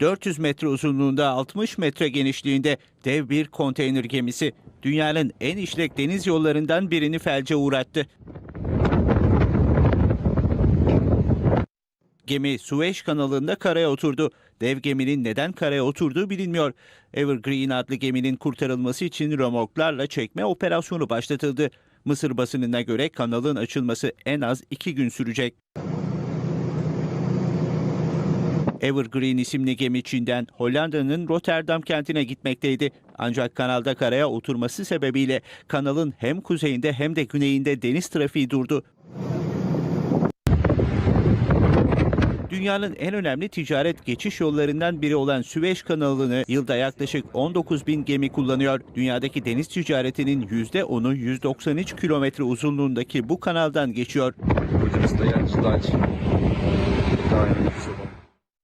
400 metre uzunluğunda 60 metre genişliğinde dev bir konteyner gemisi. Dünyanın en işlek deniz yollarından birini felce uğrattı. Gemi Süveyş kanalında karaya oturdu. Dev geminin neden karaya oturduğu bilinmiyor. Evergreen adlı geminin kurtarılması için römorklarla çekme operasyonu başlatıldı. Mısır basınına göre kanalın açılması en az iki gün sürecek. Evergreen isimli gemi Çin'den Hollanda'nın Rotterdam kentine gitmekteydi. Ancak kanalda karaya oturması sebebiyle kanalın hem kuzeyinde hem de güneyinde deniz trafiği durdu. Dünyanın en önemli ticaret geçiş yollarından biri olan Süveyş kanalını yılda yaklaşık 19 bin gemi kullanıyor. Dünyadaki deniz ticaretinin %10'u 193 kilometre uzunluğundaki bu kanaldan geçiyor.